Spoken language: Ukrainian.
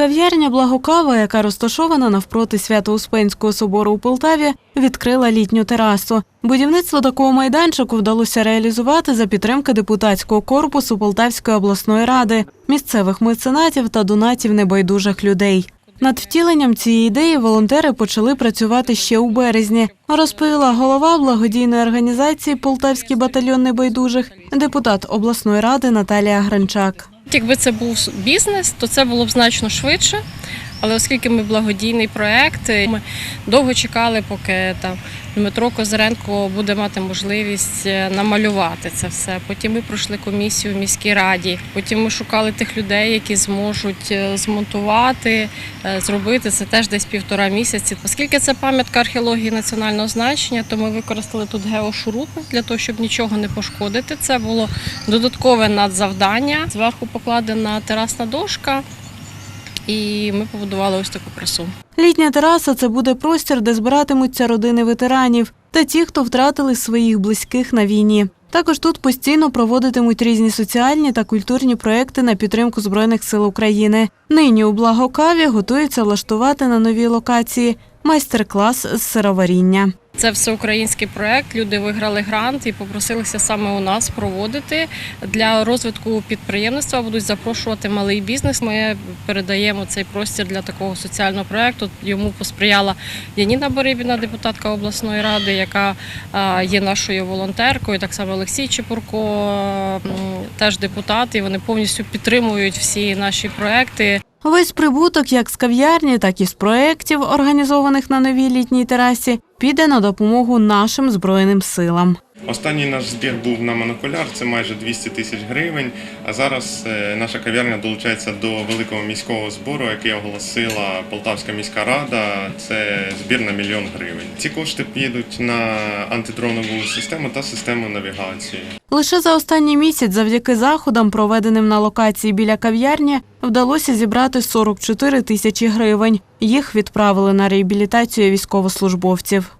Кав'ярня Благокава, яка розташована навпроти Свято-Успенського собору у Полтаві, відкрила літню терасу. Будівництво такого майданчику вдалося реалізувати за підтримки депутатського корпусу Полтавської обласної ради, місцевих меценатів та донатів небайдужих людей. Над втіленням цієї ідеї волонтери почали працювати ще у березні, розповіла голова благодійної організації Полтавський батальйон небайдужих, депутат обласної ради Наталія Гранчак. Якби це був бізнес, то це було б значно швидше. Але оскільки ми благодійний проект, ми довго чекали, поки там Дмитро Козиренко буде мати можливість е, намалювати це все. Потім ми пройшли комісію в міській раді. Потім ми шукали тих людей, які зможуть е, змонтувати, е, зробити це теж десь півтора місяці. Оскільки це пам'ятка археології національного значення, то ми використали тут геошурупи для того, щоб нічого не пошкодити. Це було додаткове надзавдання. Зверху покладена терасна дошка, і ми побудували ось таку красу. Літня тераса це буде простір, де збиратимуться родини ветеранів та ті, хто втратили своїх близьких на війні. Також тут постійно проводитимуть різні соціальні та культурні проекти на підтримку Збройних сил України. Нині у Благокаві готуються влаштувати на новій локації майстер-клас з сироваріння. Це всеукраїнський проект. Люди виграли грант і попросилися саме у нас проводити для розвитку підприємництва. Будуть запрошувати малий бізнес. Ми передаємо цей простір для такого соціального проекту. Йому посприяла Яніна Борибіна, депутатка обласної ради, яка є нашою волонтеркою. Так само Олексій Чепурко, теж депутат. І вони повністю підтримують всі наші проекти. Весь прибуток як з кав'ярні, так і з проєктів, організованих на новій літній терасі, піде на допомогу нашим збройним силам. Останній наш збір був на монокуляр, це майже 200 тисяч гривень. А зараз е, наша кав'ярня долучається до великого міського збору, який оголосила Полтавська міська рада. Це збір на мільйон гривень. Ці кошти підуть на антидронову систему та систему навігації. Лише за останній місяць, завдяки заходам, проведеним на локації біля кав'ярні, вдалося зібрати 44 тисячі гривень. Їх відправили на реабілітацію військовослужбовців.